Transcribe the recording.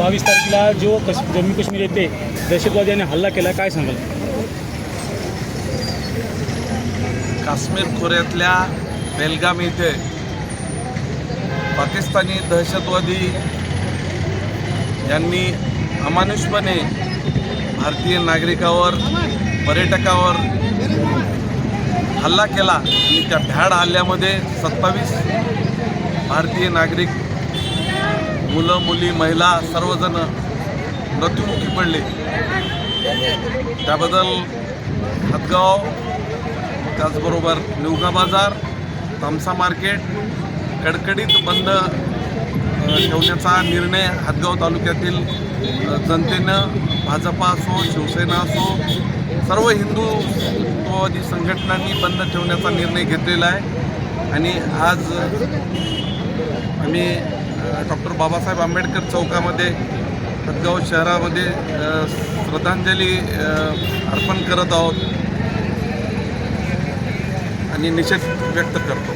बावीस तारखेला जो कश जम्मू काश्मीर येथे दहशतवाद्यांनी हल्ला केला काय सांगाल? काश्मीर खोऱ्यातल्या बेलगाम येथे पाकिस्तानी दहशतवादी यांनी अमानुषपणे भारतीय नागरिकावर पर्यटकावर हल्ला केला. आणि त्या भ्याड हल्ल्यामध्ये सत्तावीस भारतीय नागरिक मुलं मुली महिला सर्वजण मृत्युमुखी पडले. त्याबद्दल हदगाव त्याचबरोबर निवगा बाजार तामसा मार्केट कडकडीत बंद ठेवण्याचा निर्णय हातगाव तालुक्यातील जनतेनं भाजपा असो शिवसेना असो सर्व हिंदुत्ववादी संघटनांनी बंद ठेवण्याचा निर्णय घेतलेला आहे. आणि आज आम्ही डॉक्टर बाबासाहेब आंबेडकर चौकामध्ये हदगाव शहरामध्ये श्रद्धांजली अर्पण करत आहोत आणि निषेध व्यक्त करतो.